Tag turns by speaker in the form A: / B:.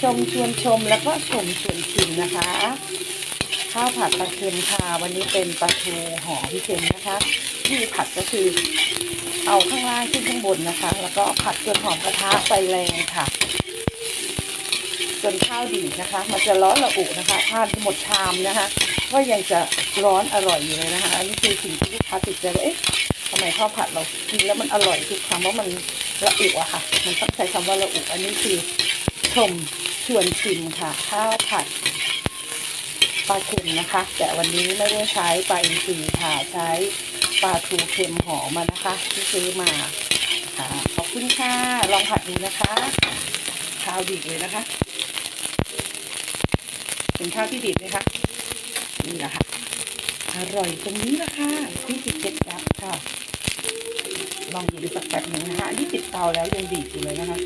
A: ชมชวนชมแล้วก็ชมชวนชิมนะคะ ข้าวผัดปลาเค็มค่ะวันนี้เป็นปลาทูห่อพี่เค็มนะคะที่ผัดก็คือเอาข้างล่างขึ้นข้างบนนะคะ แล้วก็ผัดจนหอมกระทะไฟแรงค่ะ จนข้าวดีนะคะ มันจะร้อนระอุนะคะทานหมดชามนะคะ ก็ยังจะร้อนอร่อยอยู่เลยนะคะอันนี้คือสิ่งที่ลูกค้าติดใจเลยเอ๊ะทำไมข้าวผัดเรากินแล้วมันอร่อยทุกครั้งว่ามันระอุอะค่ะ มันต้องใช้คำว่าระอุอันนี้คือชม ชวนชิมค่ะ ข้าวผัดปลาเค็มนะคะ แต่วันนี้ไม่ได้ใช้ปลาอินทรีค่ะ ใช้ปลาทูเค็มหอมมานะคะ ที่ซื้อมาค่ะขอบคุณค่ะ ลองผัดดูนะคะข้าวดีเลยนะคะ เป็นข้าวที่ดีดไหมคะนี่แหละค่ะอร่อยตรงนี้แหละค่ะที่ติดเจ็ดยับค่ะ ลองดูสักแป๊บหนึ่งนะคะอันนี้ติดเตาแล้วยังดีอยู่เลยนะคะ